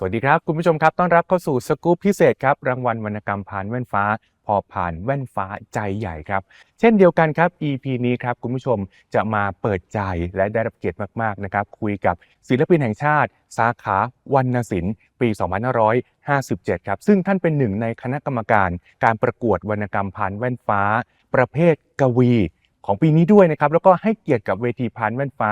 สวัสดีครับ คุณผู้ชมครับต้อนรับเข้าสู่สกู๊ปพิเศษครับ รางวัลวรรณกรรมผ่านแว่นฟ้า พอผ่านแว่นฟ้าใจใหญ่ครับ เช่นเดียวกันครับ EP นี้ครับคุณผู้ชมจะมาเปิดใจและได้รับเกียรติมากๆนะครับ คุยกับศิลปินแห่งชาติ สาขาวรรณศิลป์ปี 2557 ครับ ซึ่งท่านเป็นหนึ่งในคณะกรรมการ การประกวดวรรณกรรมผ่านแว่นฟ้า ประเภทกวีของปีนี้ด้วยนะครับแล้วก็ให้เกียรติกับเวทีพานแว่นฟ้า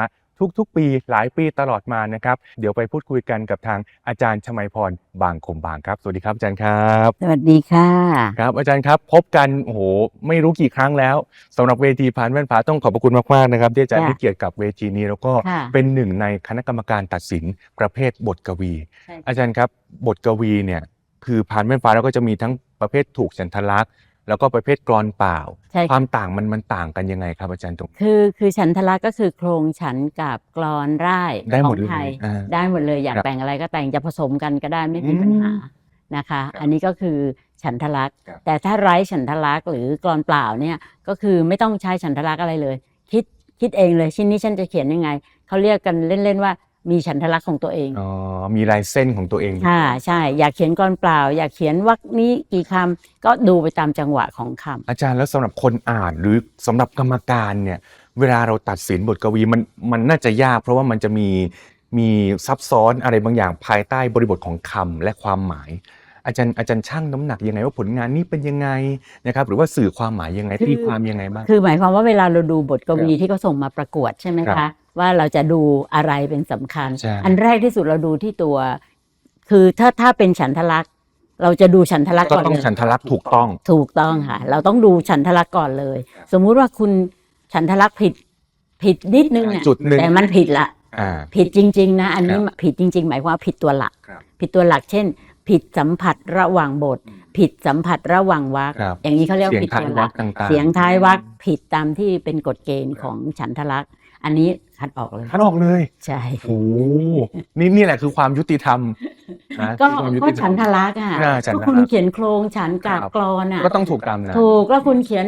ทุกๆ ปีหลายปีตลอดมานะครับ เดี๋ยวไปพูดคุยกันกับทางอาจารย์ชมัยพรบางคมบางครับ สวัสดีครับอาจารย์ครับสวัสดีค่ะครับ อาจารย์ครับพบกันโอ้โหไม่รู้กี่ครั้งแล้วสำหรับเวทีพานแว่นฟ้าต้องขอบพระคุณมากๆนะครับที่อาจารย์ค่ะให้เกียรติกับเวทีนี้แล้วก็ค่ะเป็นหนึ่งในคณะกรรมการตัดสินประเภทบทกวีใช่อาจารย์ครับบทกวีเนี่ยคือพานแว่นฟ้าแล้วก็จะมีทั้งประเภทถูกฉันทลักษณ์ แล้วก็ประเภทกรอนเปล่า ใช่ความต่างมันมันต่างกันยังไงครับอาจารย์ตรงคือคือฉันทลักษณ์ก็คือโครงฉันกับกรอนร่ายได้หมดของเลยไทยอ่าได้หมดเลยอยากครับแต่งอะไรก็แต่งจะผสมกันก็ได้ไม่มีอืมปัญหานะคะ ครับอันนี้ก็คือฉันทลักษณ์ครับ แต่ถ้าไร้ฉันทลักษณ์หรือกรอนเปล่าเนี่ยก็คือไม่ต้องใช้ฉันทลักษณ์อะไรเลย คิดคิดเองเลยชิ้นนี้ฉันจะเขียนยังไงเขาเรียกกันเล่นๆว่า มีฉันทลักษณ์ของตัวเองอ๋อมีลายเส้นของตัวเองค่ะใช่ อยากเขียนกรอนเปล่า อยากเขียนวรรคนี้กี่คำก็ดูไปตามจังหวะของคำอาจารย์แล้วสำหรับคนอ่านหรือสำหรับกรรมการเนี่ยเวลาเราตัดสินบทกวีมันมันน่าจะยาก เพราะว่ามันจะมีมีซับซ้อนอะไรบางอย่างภายใต้บริบทของคำและความหมาย อาจารย์อาจารย์ช่างน้ำหนักยังไงว่าผลงานนี้เป็นยังไงนะครับ หรือว่าสื่อความหมายยังไงคือตีความยังไงบ้างคือหมายความว่าเวลาเราดูบทกวีครับที่เขาส่งมาประกวดใช่ไหมครัคะบ ว่าเราจะดูอะไรเป็นสำคัญใช่อันแรกที่สุดเราดูที่ตัว คือถ้าถ้าเป็นฉันทลักษณ์เราจะดูฉันทลักษณ์ก็ก่อนต้องเลยฉันทลักษณ์ถูกต้อง ถูกต้องค่ะ เราต้องดูฉันทลักษณ์ก่อนเลย สมมุติว่าคุณฉันทลักษณ์ผิดผิดนิดนึงเนี่ยจุดหนึ่งแต่มันผิดละอ่าผิดจริง ๆ นะ อันนี้ครับผิดจริง ๆ หมายความว่าผิดตัวหลักครับผิดตัวหลัก เช่น ผิดสัมผัสระหว่างบท ผิดสัมผัสระหว่างวรรคครับอย่างนี้เขาเรียกเสียว่างผิดท้ายตัวหวรลัรกคต่างๆเสียงท้ายวรรคผิดตามที่เป็นกฎเกณฑ์ของฉันทลักษณ์ อันนี้คัดออกเลย คัดออกเลยใช่โอ้โหนี่นี่แหละคือความยุติธรรมนะก็คือความยุก็ติธรรฉัมนทลักษณ์อะอ่าฉันก็ทลักษณ์คุณเขียนโครงฉันกากครับกรอนอะก็ต้องถูกตามนะถูกแล้วคุณเขียน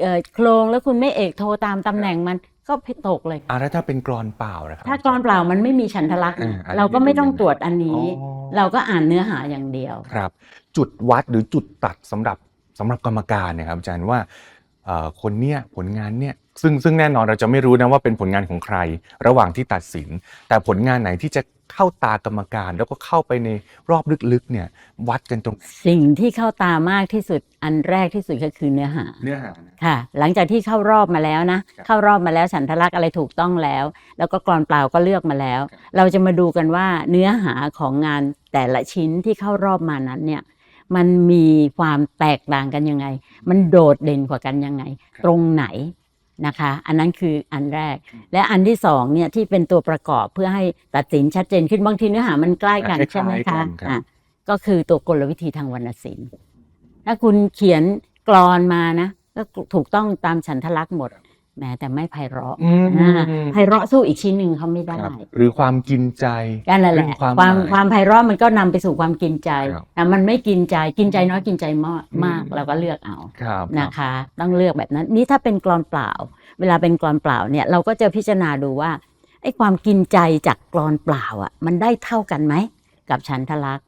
เอ่อโครงแล้วคุณไม่เอกโทรตามตำแหน่งมันก็ผิดตกเลยอ่าแล้วถ้าเป็นกรอนเปล่านะครับถ้ากรอนเปล่ามันไม่มีฉันทลักษณ์อ่านะอันนี้เราก็ไม่ต้องดูยังไงตรวจอันนี้อ๋อเราก็อ่านเนื้อหาอย่างเดียวครับ จุดวัดหรือจุดตัดสำหรับสำหรับกรรมการเนี่ยครับอาจารย์ว่าเอ่อคนเนี้ยผลงานเนี่ย ซึ่งซึ่งแน่นอนเราจะไม่รู้นะว่าเป็นผลงานของใคร ระหว่างที่ตัดสิน แต่ผลงานไหนที่จะเข้าตากรรมการ แล้วก็เข้าไปในรอบลึกๆเนี่ยวัดกันตรงสิ่งที่เข้าตามากที่สุดอันแรกที่สุดก็คือเนื้อหาเนื้อหานะค่ะ หลังจากที่เข้ารอบมาแล้วนะครับเข้ารอบมาแล้วฉันทลักษณ์อะไรถูกต้องแล้ว แล้วก็กรอนเปล่าก็เลือกมาแล้ว เราจะมาดูกันว่าเนื้อหาของงานแต่ละชิ้นที่เข้ารอบมานั้นเนี่ยมันมีความแตกต่างกันยังไง มันโดดเด่นกว่ากันยังไง ตรงไหน นะคะ อันนั้นคืออันแรก และอันที่สองเนี่ยที่เป็นตัวประกอบเพื่อให้ตัดสินชัดเจนขึ้นบางทีเนื้อหามันใกล้กันคล้ายๆใช่ไหมกัคะนครับอะก็คือตัวกลวิธีทางวรรณศิลป์ถ้าคุณเขียนกรอนมานะก็ถูกต้องตามฉันทลักษณ์หมด แหม้แต่ไม่ไพเราะอืมอ่าไพเราะสู้อีกชิ้นหนึ่งเขาไม่ได้ครับหรือความกินใจก็นั่นแหละเรื่องความความหมายความไพเราะมันก็นำไปสู่ความกินใจครับแต่มันไม่กินใจกินใจน้อยกินใจมากอืมมากเราก็เลือกเอาครับนะคะ ต้องเลือกแบบนั้น นี่ถ้าเป็นกรอนเปล่า เวลาเป็นกรอนเปล่าเนี่ยเราก็จะพิจารณาดูว่าไอ้ความกินใจจากกรอนเปล่าอะ มันได้เท่ากันไหมกับฉันทลักษณ์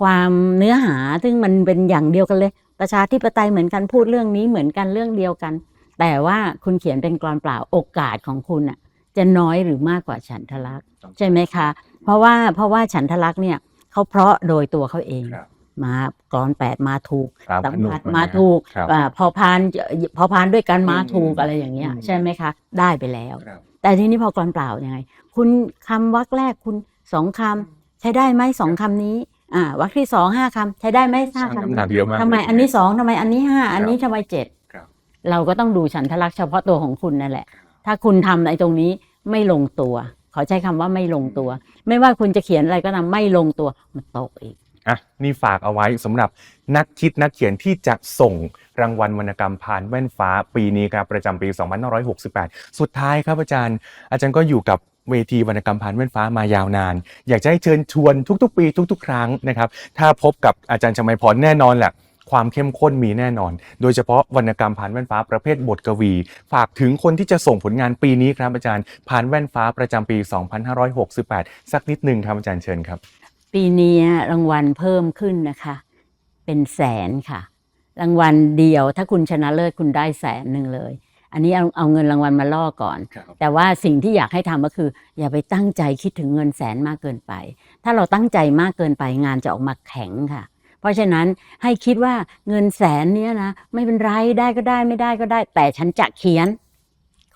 ความเนื้อหาซึ่งมันเป็นอย่างเดียวกันเลย ประชาธิปไตยเหมือนกันพูดเรื่องนี้เหมือนกันเรื่องเดียวกัน แต่ว่าคุณเขียนเป็นกรอนเปล่าโอกาสของคุณอะจะน้อยหรือมากกว่าฉันทลักษณ์ใช่ไหมคะ เพราะว่าเพราะว่าฉันทลักษณ์เนี่ยเขาเพราะโดยตัวเขาเองครับมากรอนแปดมาถูกครับสัมผัสขนมมานะถูกครับอ่าพอพานพอพานด้วยกันมาอืมถูกอะไรอย่างเงี้ยอืมใช่ไหมคะ ได้ไปแล้วครับแต่ทีนี้พอกรอนเปล่ายังไง คุณคำวรรคแรกคุณสองคำใช้ได้ไหมสองคำนี้อ่าวรรคที่สองห้าคำใช้ได้ไหมห้าช่างคำน้ำหนักเยอะมากทำไมเลยอันนี้สองทำไมอันนี้ห้าอันนี้ทำไมเจ็ดครับ เราก็ต้องดูฉันทลักษณ์เฉพาะตัวของคุณนั่นแหละ ถ้าคุณทำในตรงนี้ไม่ลงตัว ขอใช้คำว่าไม่ลงตัว ไม่ว่าคุณจะเขียนอะไรก็ตามไม่ลงตัวมันตกอีกอะนี่ฝากเอาไว้สำหรับนักคิดนักเขียนที่จะส่งรางวัลวรรณกรรมผ่านแว่นฟ้าปีนี้ครับประจำปี 2568 สุดท้ายครับอาจารย์ อาจารย์ก็อยู่กับเวทีวรรณกรรมผ่านแว่นฟ้ามายาวนาน อยากจะให้เชิญชวนทุก ๆ ปีทุก ๆ ครั้งนะครับ ถ้าพบกับอาจารย์ชมัยพรแน่นอนแหละ ความเข้มข้นมีแน่นอน โดยเฉพาะวรรณกรรมผ่านแว่นฟ้าประเภทบทกวี ฝากถึงคนที่จะส่งผลงานปีนี้ครับอาจารย์ผ่านแว่นฟ้าประจำปี 2568 สักนิดหนึ่งครับอาจารย์เชิญครับ ปีนี้รางวัลเพิ่มขึ้นนะคะ เป็นแสนค่ะ รางวัลเดียวถ้าคุณชนะเลิศคุณได้แสนหนึ่งเลยอันนี้เอาเอาเงินรางวัลมาล่อก่อน แต่ว่าสิ่งที่อยากให้ทำก็คือ อย่าไปตั้งใจคิดถึงเงินแสนมากเกินไป ถ้าเราตั้งใจมากเกินไปงานจะออกมาแข็งค่ะ เพราะฉะนั้นให้คิดว่าเงินแสนเนี้ยนะไม่เป็นไรได้ก็ได้ไม่ได้ก็ได้ แต่ฉันจะเขียน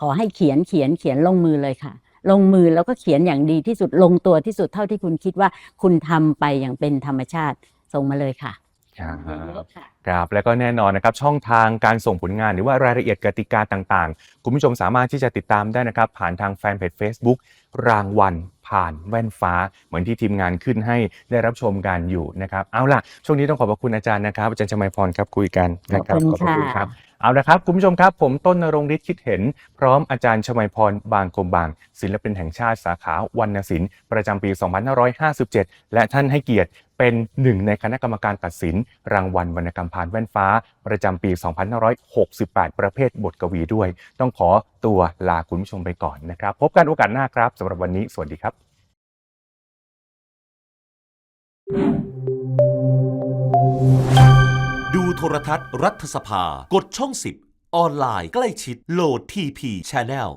ขอให้เขียนเขียนเขียนลงมือเลยค่ะ ลงมือแล้วก็เขียนอย่างดีที่สุดลงตัวที่สุดเท่าที่คุณคิดว่าคุณทำไปอย่างเป็นธรรมชาติส่งมาเลยค่ะครับเยอะๆค่ะครับแล้วก็แน่นอนนะครับช่องทางการส่งผลงานหรือว่ารายละเอียดกติกาต่างๆ คุณผู้ชมสามารถที่จะติดตามได้นะครับ ผ่านทางแฟนเพจ Facebook รางวัล ผ่านแว่นฟ้า เหมือนที่ทีมงานขึ้นให้ได้รับชมกันอยู่นะครับ เอาล่ะ ช่วงนี้ต้องขอบพระคุณอาจารย์นะครับอาจารย์ชมัยพรครับคุยกันนะครับขอบคุณพระค่ะครับเอาละครับ คุณผู้ชมครับ ผมต้นนรงฤทธิ์คิดเห็น พร้อมอาจารย์ชมัยพรบางกรมบาง ศิลปินแห่งชาติสาขาวรรณศิลป์ประจำปี 2557 และท่านให้เกียรติเป็นหนึ่งในคณะกรรมการตัดสิน รางวัลวรรณกรรมผ่านแว่นฟ้า ประจำปี 2568 ประเภทบทกวีด้วย ต้องขอตัวลาคุณผู้ชมไปก่อนนะครับ พบกันโอกาสหน้าครับสำหรับวันนี้ สวัสดีครับดู โทรทัศน์รัฐสภา กดช่อง 10 ออนไลน์ใกล้ชิดโหลดทีพี Channel